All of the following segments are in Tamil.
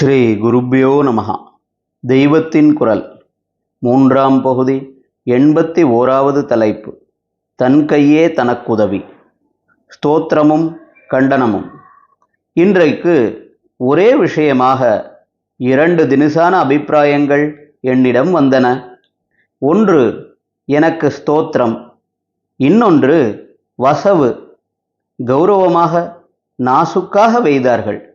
ஸ்ரீ குருப்பியோ நமகா தெய்வத்தின் குரல். மூன்றாம் பகுதி எண்பத்தி ஓராவது தலைப்பு. தன் கையே தனக்குதவி. ஸ்தோத்திரமும் கண்டனமும். இன்றைக்கு ஒரே விஷயமாக இரண்டு தினுசான அபிப்பிராயங்கள் என்னிடம் வந்தன. ஒன்று எனக்கு ஸ்தோத்திரம். இன்னொன்று வசவு. கௌரவமாக நாசுக்காக வெய்தார்கள்.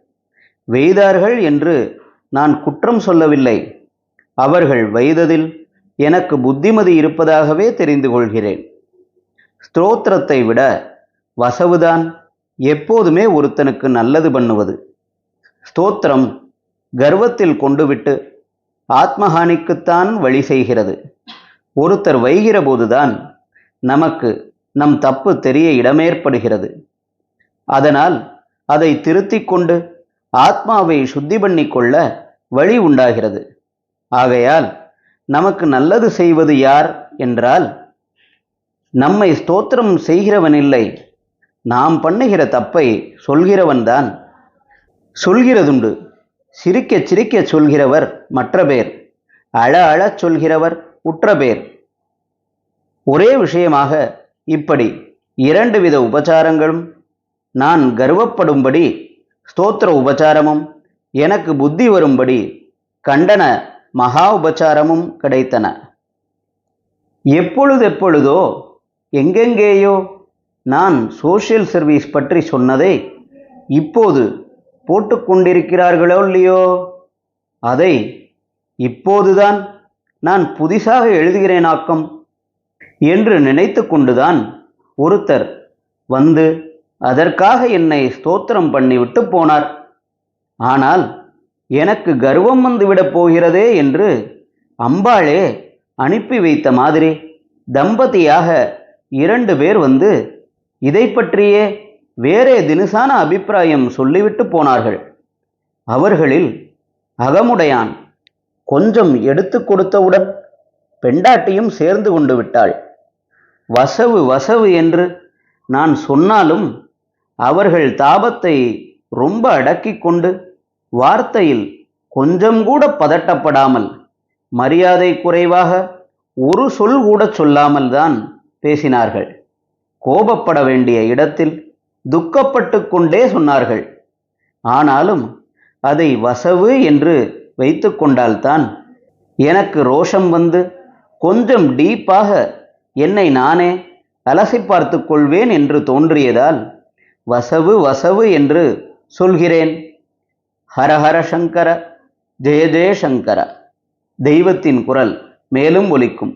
வெய்தார்கள் என்று நான் குற்றம் சொல்லவில்லை. அவர்கள் வைததில் எனக்கு புத்திமதி இருப்பதாகவே தெரிந்து கொள்கிறேன். ஸ்தோத்திரத்தை விட வசவுதான் எப்போதுமே ஒருத்தனுக்கு நல்லது பண்ணுவது. ஸ்தோத்திரம் கர்வத்தில் கொண்டுவிட்டு ஆத்மஹானிக்குத்தான் வழி செய்கிறது. ஒருத்தர் வைகிற போதுதான் நமக்கு நம் தப்பு தெரிய இடமேற்படுகிறது. அதனால் அதை திருத்திக் கொண்டு ஆத்மாவை சுத்தி பண்ணி கொள்ள வழி உண்டாகிறது. ஆகையால் நமக்கு நல்லது செய்வது யார் என்றால் நம்மை ஸ்தோத்திரம் செய்கிறவனில்லை. நாம் பண்ணுகிற தப்பை சொல்கிறவன்தான் சொல்கிறதுண்டு. சிரிக்க சிரிக்க சொல்கிறவர் மற்ற பேர். அழ அழச் சொல்கிறவர் உற்ற பேர். ஒரே விஷயமாக இப்படி இரண்டு வித உபச்சாரங்களும் நான் கர்வப்படும்படி ஸ்தோத்திர உபச்சாரமும் எனக்கு புத்தி வரும்படி கண்டன மகா உபச்சாரமும் கிடைத்தன. எப்பொழுதெப்பொழுதோ எங்கெங்கேயோ நான் சோஷியல் சர்வீஸ் பற்றி சொன்னதை இப்போது போட்டுக்கொண்டிருக்கிறார்களோ இல்லையோ? அதை இப்போதுதான் நான் புதிசாக எழுதுகிறேனாக்கம் என்று நினைத்து கொண்டுதான் ஒருத்தர் வந்து அதற்காக என்னை ஸ்தோத்திரம் பண்ணிவிட்டு போனார். ஆனால் எனக்கு கர்வம் வந்துவிடப் போகிறதே என்று அம்பாளே அனுப்பி வைத்த மாதிரி தம்பதியாக இரண்டு பேர் வந்து இதை பற்றியே வேறே தினுசான அபிப்பிராயம் சொல்லிவிட்டு போனார்கள். அவர்களில் அகமுடையான் கொஞ்சம் எடுத்து கொடுத்தவுடன் பெண்டாட்டியும் சேர்ந்து கொண்டு விட்டாள். வசவு வசவு என்று நான் சொன்னாலும் அவர்கள் தாபத்தை ரொம்ப அடக்கி கொண்டு வார்த்தையில் கொஞ்சம் கூட பதட்டப்படாமல் மரியாதை குறைவாக ஒரு சொல் கூட சொல்லாமல் தான் பேசினார்கள். கோபப்பட வேண்டிய இடத்தில் துக்கப்பட்டு கொண்டே சொன்னார்கள். ஆனாலும் அதை வசவு என்று வைத்து கொண்டால்தான் எனக்கு ரோஷம் வந்து கொஞ்சம் டீப்பாக என்னை நானே அலசி பார்த்து கொள்வேன் என்று தோன்றியதால் வசவு வசவு என்று சொல்கிறேன். ஹரஹர சங்கர ஜெய ஜெய தெய்வத்தின் குரல் மேலும் ஒலிக்கும்.